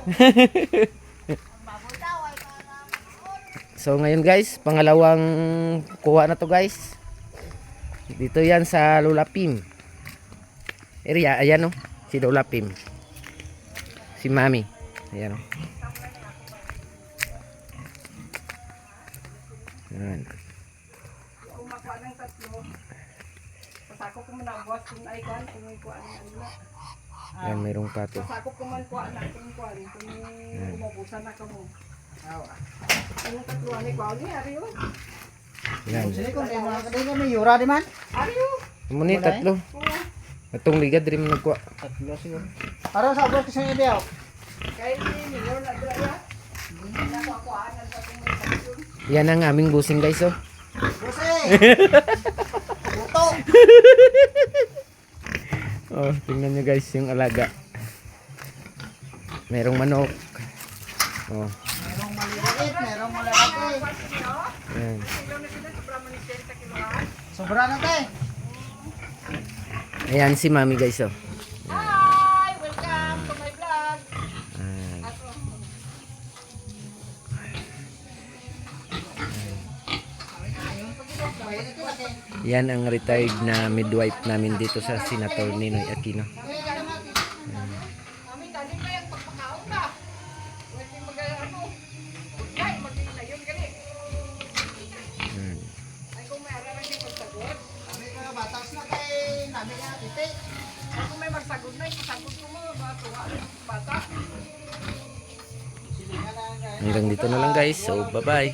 so ngayon guys, pangalawang kuha na to guys. Dito yan sa Lola. Area, ayan oh. Si Lola. Si Mami. Ayan oh. Ayan. Kung makuha ng tatlo, pasako ko muna buwas kung ay kuhan, kung may kuhan ano na. Ayan, mayroong pato. Pasako ko man kuhan na kung kuhan, kung umubusan na ka mo. Anong tatlo ani kuhan ni Ariyo? Ayan. Sini kung may mga kami yura di man. Ariyo. Amo ni tatlo. Atong ligad rin mo nagkuha. Tatlo siguro. Para sa abot kasi idea. Kaya ni Mayor na may tatlo. Yan ang aming busing guys oh. Bose. Buto. Tingnan nyo guys yung alaga. Merong manok. Oh, Merong maliliit, merong malalaki. ayan. Sobra man ni 30 kilohan. Sobra na te. Ayan si mami guys oh. Yan ang retired na midwife namin dito sa Senator Ninoy Aquino. Hanggang dito na lang guys. So bye bye.